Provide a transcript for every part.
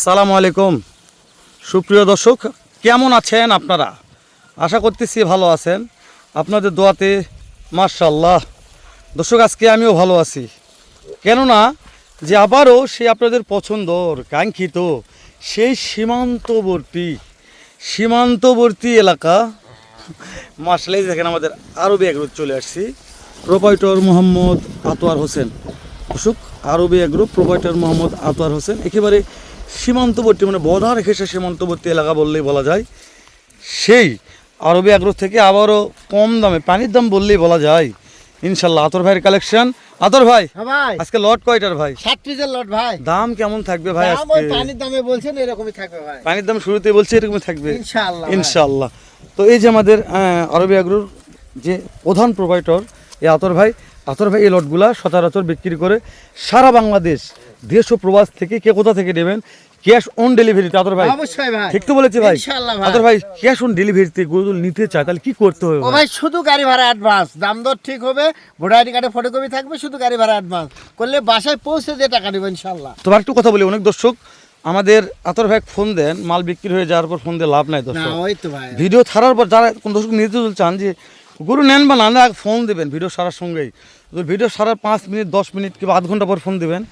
আসসালামু আলাইকুম। সুপ্রিয় দর্শক, কেমন আছেন আপনারা? আশা করতেছি ভালো আছেন। আপনাদের দোয়াতে মার্শাল্লাহ দর্শক, আজকে আমিও ভালো আছি। কেননা, যে আবারও সে আপনাদের পছন্দর, কাঙ্ক্ষিত সেই সীমান্তবর্তী সীমান্তবর্তী এলাকা মার্শালাই দেখেন আমাদের আরবি এগ্রুপ চলে আসছি। Proprietor Mohammad Atoyar Hossain. অসুক R B group proprietor Mohammad Atoyar Hossain, একেবারে সীমান্তবর্তী মানে বর্ডার ঘেঁষে সীমান্তবর্তী এলাকা বললেই বলা যায়। সেই আরবি আগ্রহ থেকে আবারও কম দামে পানির দাম বললেই বলা যায়। ইনশাল্লাহ আতর ভাইয়ের কালেকশন আতর ভাই হ্যাঁ আজকে লট কয়টার ভাই? সাত পিসের লট ভাই। দাম কেমন থাকবে ভাই আজকে? পানির দামে বলছেন এরকমই থাকবে ভাই। পানির দাম শুরুতে বলছে এরকমই থাকবে। ইনশাআল্লাহ। ইনশাআল্লাহ। তো এই যে আমাদের আরবি আগ্রোর যে প্রধান প্রোভাইডর এই আতর ভাই আতর ভাই এই লটগুলা সচরাচর বিক্রি করে সারা বাংলাদেশ দেশ ও প্রবাস থেকে কে কোথা থেকে নেবেন? ক্যাশ অন ডেলিভারিতে আতর ভাই। অবশ্যই ভাই। ঠিক তো বলেছি ভাই। ইনশাআল্লাহ ভাই। ক্যাশ অন ডেলিভারিতে গরু নিতে চায় তাহলে কি করতে হবে ভাই? শুধু গাড়ি ভাড়া অ্যাডভান্স দাম দর ঠিক হবে ভোটার আইডি কার্ডে ফটোকপি থাকবে শুধু গাড়ি ভাড়া অ্যাডভান্স করলে বাসায় পৌঁছে দিয়ে টাকা নেবে ইনশাআল্লাহ। তো একটু কথা বলি অনেক দর্শক আমাদের আতর ভাই ফোন দেন মাল বিক্রি হয়ে যাওয়ার পর ফোন দিয়ে লাভ নাই দর্শক। ভিডিও ছাড়ার পর যারা কোন দর্শক নিতে চান যে গরু নেন বা না ফোন দেবেন ভিডিও সারার সঙ্গেই। ভিডিও সারার পাঁচ মিনিট দশ মিনিট কিংবা আধ ঘণ্টা পর ফোন দেবেন।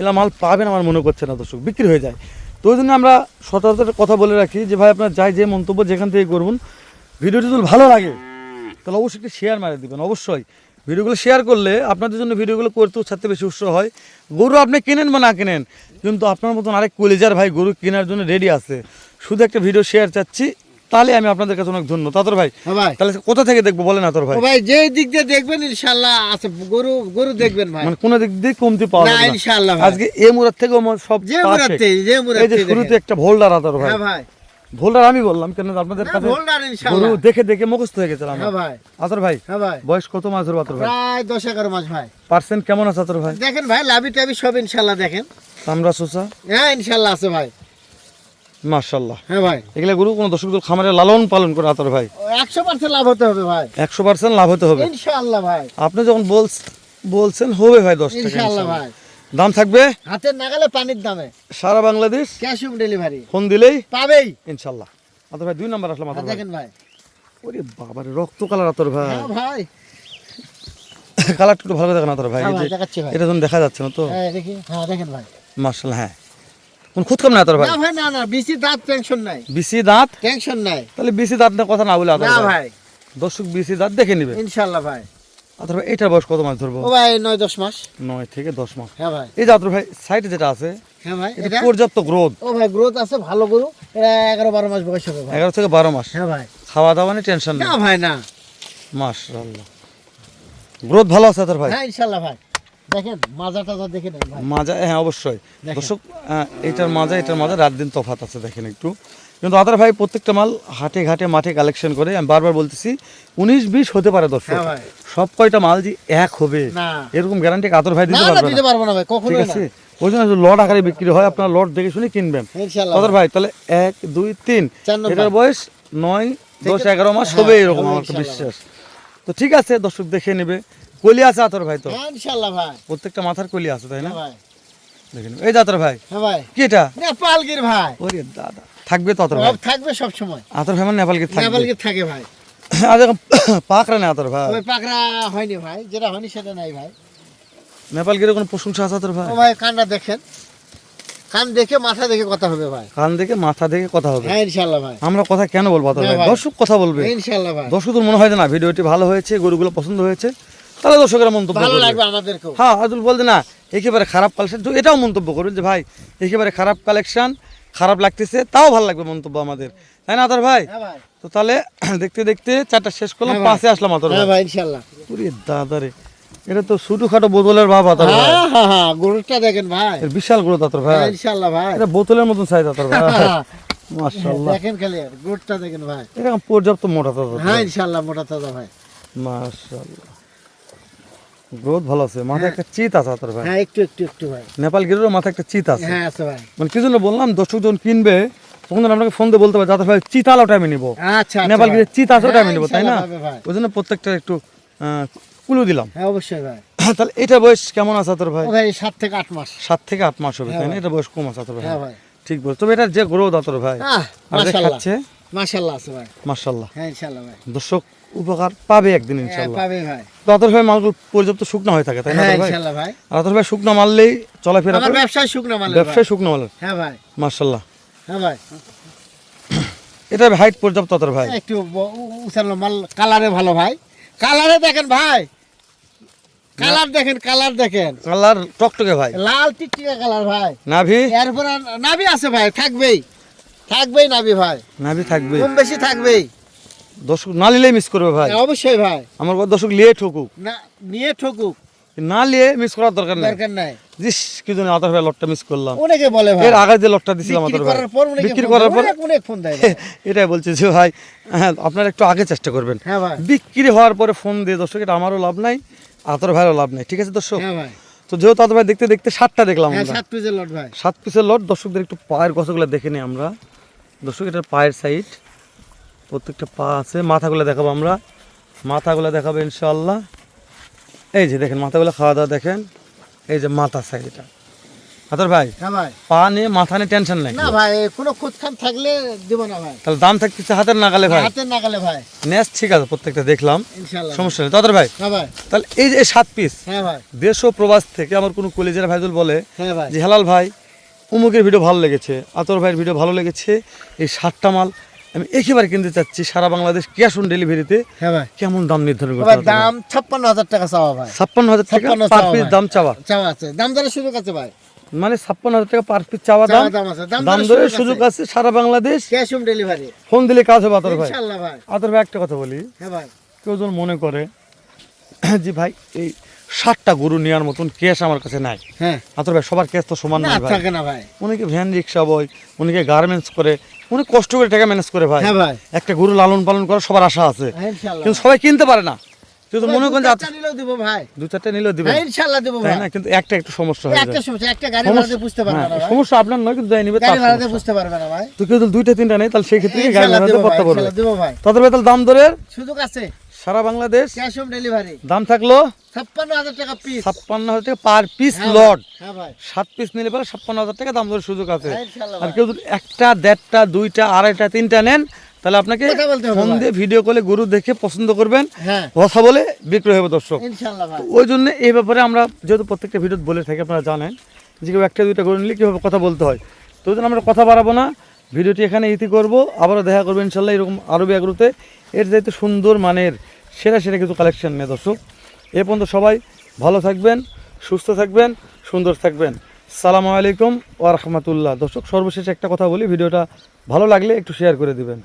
এলা মাল পাবেন আমার মনে করছে না দর্শক, বিক্রি হয়ে যায়। তো ওই জন্য আমরা সচরাচর কথা বলে রাখি যে, ভাই, আপনার যাই যে মন্তব্য যেখান থেকে করুন, ভিডিওটি যদি ভালো লাগে, তাহলে অবশ্যই একটি শেয়ার মারে দেবেন, অবশ্যই। ভিডিওগুলো শেয়ার করলে আপনাদের জন্য ভিডিওগুলো করতেও উৎসাহতে বেশি উৎসাহ হয়। গরু আপনি কিনেন বা না কিনেন, কিন্তু আপনার মতন আরেক কলেজার ভাই গরু কেনার জন্য রেডি আছে। শুধু একটা ভিডিও শেয়ার চাচ্ছি। তাহলে আমি আপনাদের কাছে অনেক ধন্য। তাতর ভাই হ্যাঁ তাহলে কোথা থেকে দেখব বলেন আতর ভাই? ভাই যে দিক দিয়ে দেখবেন ইনশাআল্লাহ আছে। গরু গরু দেখবেন ভাই। মানে কোনো দিক দিয়ে কমতি পাওয়া না, ইনশাআল্লাহ ভাই। আজকে এ মুরাদ থেকে আমার সব যে পাশে। মুরাদতে যে এই যে শুরুতে একটা ভোল্ডার আতর ভাই। হ্যাঁ ভাই। ভোল্ডার আমি বললাম কেন আপনাদের কাছে ভোল্ডার গরু দেখে দেখে মুখস্থ হয়ে গেছিলাম। হ্যাঁ ভাই। আতর ভাই হ্যাঁ ভাই। বয়স কত মাস ধরবো আতর ভাই? প্রায় দশ এগারো মাস ভাই। পার্সেন্ট কেমন আছে আতর ভাই? দেখেন ভাই লাভি টাবি সব ইনশাআল্লাহ দেখেন। আমরা সোসা হ্যাঁ ইনশাআল্লাহ আছে ভাই। মার্শাল্লাহ হ্যাঁ ভাই। এগুলা গরু কোনো খামারে লালন পালন করে আতর ভাই। একশো পার্সেন্ট লাভ হতে হবে ভাই। একশো পার্সেন্ট লাভ হতে হবে। ইনশাআল্লাহ ভাই। আপনি যখন বলছেন হবে ভাই দশ টাকা ইনশাআল্লাহ ইনশাআল্লাহ। ভাই। দাম থাকবে? হাতের নাগালে পানির দামে। সারা Bangladesh? Cash on delivery. Phone দিলেই? পাবেই। ইনশাল্লাহ আতর ভাই দুই নাম্বার আসলাম আতর দেখেন ভাই। ওরে বাবারে রক্ত কালার আতর ভাই। হ্যাঁ ভাই। কালারটা একটু ভালো দেখেন আতর ভাই। হ্যাঁ ভাই এটা যখন দেখা যাচ্ছে না তো? হ্যাঁ দেখি। হ্যাঁ দেখেন ভাই। মার্শাল্লাহ হ্যাঁ। কোন খুদ কাম না আতর ভাই? না ভাই না না বিসি দাঁত টেনশন নাই। বিসি দাঁত? টেনশন নাই। তাহলে বিসি দাঁত নিয়ে কথা না বলে না ভাই। দর্শক বিসি দাঁত দেখে নিবে। ইনশাআল্লাহ ভাই। আতর ভাই এটার বয়স কত মাস ধরবো? ও ভাই নয় দশ মাস। নয় থেকে দশ মাস। হ্যাঁ ভাই। এই যে আতর ভাই সাইডে যেটা আছে হ্যাঁ ভাই এটা পর্যাপ্ত গ্রোথ ও ভাই গ্রোথ আছে ভালো গরু। এটা এগারো বারো মাস বয়স হবে ভাই। এগারো থেকে বারো মাস। হ্যাঁ ভাই। খাওয়া দাওয়া নিয়ে টেনশন নেই। না ভাই না। মাশাআল্লাহ। গ্রোথ ভালো আছে আতর ভাই? হ্যাঁ ইনশাআল্লাহ ভাই। দেখেন মাজা টাজা দেখে নেন মাজা হ্যাঁ অবশ্যই। দর্শক এটার মাজা এটার মাজা রাত দিন তফাত আছে দেখেন একটু। কিন্তু আদার ভাই প্রত্যেকটা মাল হাটে ঘাটে মাঠে কালেকশন করে আমি বারবার বলতেছি উনিশ বিশ হতে পারে দর্শক। হ্যাঁ সব কয়টা মাল যে এক হবে এরকম গ্যারান্টি আদর ভাই দিতে পারবে না? ভাই ঠিক আছে? ওই জন্য লট আকারে বিক্রি হয় আপনার লট দেখে শুনে কিনবেন। আদর ভাই তাহলে এক দুই তিন। এটার বয়স নয় দশ এগারো মাস হবে এরকম আমার বিশ্বাস। তো ঠিক আছে দর্শক দেখে নেবে। কলি আছে আতর ভাই তো? হ্যাঁ ইনশাআল্লাহ ভাই। প্রত্যেকটা মাথার কলি আছে তাই না? হ্যাঁ ভাই। দেখে নেবে এই যে আতর ভাই হ্যাঁ ভাই। কি এটা? নেপালগির ভাই। ওরে দাদা থাকবে তো আতর ভাই? থাকবে সব সময় আতর ভাই মানে নেপাল গিয়ে থাকবে? নেপালগির থাকে ভাই। আর পাকড়া না আতর ভাই। ওই পাকড়া হয়নি ভাই যেটা হয়নি সেটা নাই ভাই। নেপাল গিয়ে কোনো প্রশংসা আছে আতর ভাই? ও ভাই কানটা দেখেন। কান দেখে মাথা দেখে কথা হবে ভাই। কান দেখে মাথা দেখে কথা হবে। হ্যাঁ ইনশাআল্লাহ ভাই। আমরা কথা কেন বলব আতর ভাই? ভাই। দর্শক কথা বলবে। ইনশাআল্লাহ ভাই। দর্শক মনে হয় না ভিডিওটি ভালো হয়েছে গরুগুলো পছন্দ হয়েছে। তাহলে দর্শকেরা মন্তব্য ভালো লাগবে আমাদেরকেও। হ্যাঁ আদুল বলতে না একেবারে খারাপ কালেকশন এটাও মন্তব্য করবেন যে ভাই একেবারে খারাপ কালেকশন খারাপ লাগতেছে তাও ভালো লাগবে মন্তব্য আমাদের। তাই না ভাই? হ্যাঁ তো তাহলে দেখতে দেখতে চারটা শেষ করলাম হ্যাঁ পাশে আসলাম আতর হ্যাঁ ভাই ভাই ইনশাআল্লাহ ওরে দাদা রে এটা তো ছোটো খাটো বোতলের ভাব আতর ভাই। হ্যাঁ হ্যাঁ হ্যাঁ গরুটা দেখেন ভাই। বিশাল গ্রোথ আতর ভাই। ইনশাআল্লাহ ভাই। এটা বোতলের মতন সাইজ আতর ভাই। মাশাআল্লাহ। দেখেন খালি গরুটা দেখেন ভাই। এটা পর্যাপ্ত মোটা আতর হ্যাঁ ইনশাআল্লাহ মোটা তাজা ভাই। মাশাআল্লাহ। গ্রোথ ভালো আছে মাথায় একটা চিত আছে ভাই। হ্যাঁ একটু একটু একটু ভাই। নেপাল গিরেরও মাথায় একটা চিত আছে। হ্যাঁ আছে ভাই। মানে কি জন্য বললাম দর্শক যখন কিনবে তখন আপনাকে ফোন দিয়ে বলতে পারে যাতে ভাই চিতাল নিবো। আচ্ছা আচ্ছা নেপাল গিরে চিত আছে ওটা আমি হ্যাঁ, নিবো তাই না? ওই জন্য প্রত্যেকটা একটু কুলু দিলাম। হ্যাঁ অবশ্যই ভাই। তাহলে এটা বয়স কেমন আছে তোর ভাই? ভাই সাত থেকে আট মাস। সাত থেকে আট মাস হবে হ্যাঁ তাই না? এটা বয়স কম আছে তোর ভাই। হ্যাঁ ভাই। ঠিক বল তবে এটা যে গ্রোথ আতর ভাই আর খাচ্ছে মাশাআল্লাহ আছে ভাই। মার্শাল্লাহ হ্যাঁ ইনশাআল্লাহ ভাই। দর্শক উপকার পাবে একদিন হ্যাঁ পাবে ভাই। তো আতর ভাই মালগুলো পর্যাপ্ত শুকনো হয়ে থাকে তাই না হ্যাঁ ভাই? ইনশাআল্লাহ ভাই। আতর ভাই শুকনো মারলেই চলাফেরা করে ব্যবসায় শুকনো মাল ব্যবসায় শুকনো মালের। হ্যাঁ ভাই। মার্শাল্লাহ হ্যাঁ ভাই। এটা হাইট পর্যাপ্ত আতর ভাই। একটু ব- মাল কালারে ভালো ভাই। কালারে দেখেন ভাই। কালার দেখেন কালার দেখেন। কালার টকটকে ভাই। লাল টিকটিকা কালার ভাই। নাভি? এরপর নাভি আছে ভাই থাকবেই। থাকবেই নাভি ভাই। নাভি থাকবে কম বেশি থাকবেই। দর্শক না নিলেই মিস করবে ভাই। হ্যাঁ, অবশ্যই ভাই। আমার কথা দর্শক লিয়ে ঠকুক। না নিয়ে ঠকুক। না মিস করার দরকার নেই। দরকার নাই। জিস কি জন্য আতর ভাই লটটা মিস করলাম। অনেকে বলে ভাই এর আগে যে লটটা দিছিলাম আতর ভাই বিক্রি করার পর অনেক ফোন দেয় এটাই বলছি যে ভাই হ্যাঁ আপনারা একটু আগে চেষ্টা করবেন। হ্যাঁ ভাই। বিক্রি হওয়ার পরে ফোন দিয়ে দর্শক এটা আমারও লাভ নাই আতর ভাইয়েরও লাভ নাই। ঠিক আছে দর্শক? হ্যাঁ ভাই। তো যেহেতু আতর ভাই দেখতে দেখতে সাতটা দেখলাম হ্যাঁ সাত পিসের লট ভাই। সাত পিসের লট দর্শকদের একটু পায়ের গছগুলো দেখে নিই আমরা। দর্শক এটার পায়ের সাইড প্রত্যেকটা পা আছে। মাথাগুলো দেখাবো আমরা। মাথাগুলো দেখাবো ইনশাল্লাহ এই যে দেখেন মাথাগুলো খাওয়া দাওয়া দেখেন। এই যে মাথা সাইড এটা। ভাই হ্যাঁ পা নিয়ে মাথা নিয়ে টেনশন নাই। না ভাই কোনো খুঁতখান থাকলে দিব না ভাই। তাহলে দাম থাকতেছে হাতের নাগালে ভাই। হাতে না গেলে ভাই। নেস ঠিক আছে প্রত্যেকটা দেখলাম। সমস্যা নেই। তাদের ভাই হ্যাঁ ভাই। তাহলে এই যে সাত পিস হ্যাঁ ভাই। দেশ ও প্রবাস থেকে আমার কোনো কলেজের ভাইদুল বলে হ্যাঁ ভাই। যে হেলাল ভাই উমুকের ভিডিও ভালো লেগেছে আতর ভাইয়ের ভিডিও ভালো লেগেছে এই সাতটা মাল আমি একেবারে কিনতে চাচ্ছি সারা বাংলাদেশ ক্যাশ অন ডেলিভারিতে হ্যাঁ ভাই। কেমন দাম নির্ধারণ করতে দাম ছাপ্পান্ন হাজার টাকা চাওয়া ভাই। ছাপ্পান্ন হাজার টাকা পার পিস। দাম চাওয়া। চাওয়া আছে। দাম দরের সুযোগ আছে ভাই। মানে ছাপ্পান্ন হাজার টাকা পার পিস চাওয়া দাম। দাম দরের সুযোগ আছে সারা Bangladesh. Cash on delivery phone দিলে কাজ হবে আতর ভাই। ইনশাআল্লাহ ভাই। আতর ভাই একটা কথা বলি। হ্যাঁ ভাই। কেউ যেন মনে করে যে ভাই এই ষাটটা গরু নেওয়ার মতন ক্যাশ আমার কাছে নাই। হ্যাঁ। আতর ভাই সবার ক্যাশ তো সমান না থাকে না ভাই। অনেকে ভ্যান রিক্সা বয় অনেকে গার্মেন্টস করে অনেক কষ্ট করে টাকা ম্যানেজ করে ভাই। হ্যাঁ ভাই। একটা গরু লালন পালন করার সবার আশা আছে। হ্যাঁ, কিন্তু সবাই কিনতে পারে না। কিন্তু মনে করেন ভাই, নিলেও দিব ভাই। দু চারটে নিলেও হ্যাঁ ইনশাআল্লাহ দিব ভাই। না? কিন্তু একটা একটু সমস্যা হয়ে একটা সমস্যা একটা গাড়ি ভাড়াতে বুঝতে পারবে হ্যাঁ, না সমস্যা আপনার নয় কিন্তু যাই নিবে গাড়ি ভাড়াতে বুঝতে পারবে না ভাই। তো কেউ দুইটা তিনটা নেই তাহলে সেই ক্ষেত্রে কি গাড়ি ইনশাআল্লাহ ভাড়াতে দিব পারবে? দিব ভাই। তাদের ভাই তাহলে দাম দরের? সুযোগ আছে। সারা বাংলাদেশ? Cash on delivery. দাম থাকল ছাপ্পান্ন হাজার টাকা পিস ছাপ্পান্ন হাজার টাকা পার পিস লট হ্যাঁ ভাই। সাত পিস নিলে পরে ছাপ্পান্ন হাজার টাকা দাম দরের সুযোগ আছে। হ্যাঁ, আর কেউ যদি একটা দেড়টা দুইটা আড়াইটা তিনটা নেন তাহলে আপনাকে ফোন দিয়ে ভিডিও কলে গরু দেখে পছন্দ করবেন। হ্যাঁ। কথা বলে বিক্রি হবে দর্শক। ইনশাআল্লাহ ভাই। ওই জন্য এই ব্যাপারে আমরা যেহেতু প্রত্যেকটা ভিডিও বলে থাকি আপনারা জানেন যে কেউ একটা দুইটা গরু নিলে কীভাবে কথা বলতে হয়। তো ওই জন্য আমরা কথা বাড়াবো না। ভিডিওটি এখানে ইতি করব। আবারও দেখা করব ইনশাল্লাহ এরকম আরবি এগুলোতে এর যাইতে সুন্দর মানের সেরা সেরা কিছু কালেকশন নিয়ে দর্শক। এ পর্যন্ত সবাই ভালো থাকবেন, সুস্থ থাকবেন, সুন্দর থাকবেন। সালামু আলাইকুম ওয়া রাহমাতুল্লাহ। দর্শক, সর্বশেষ একটা কথা বলি, ভিডিওটা ভালো লাগলে একটু শেয়ার করে দিবেন।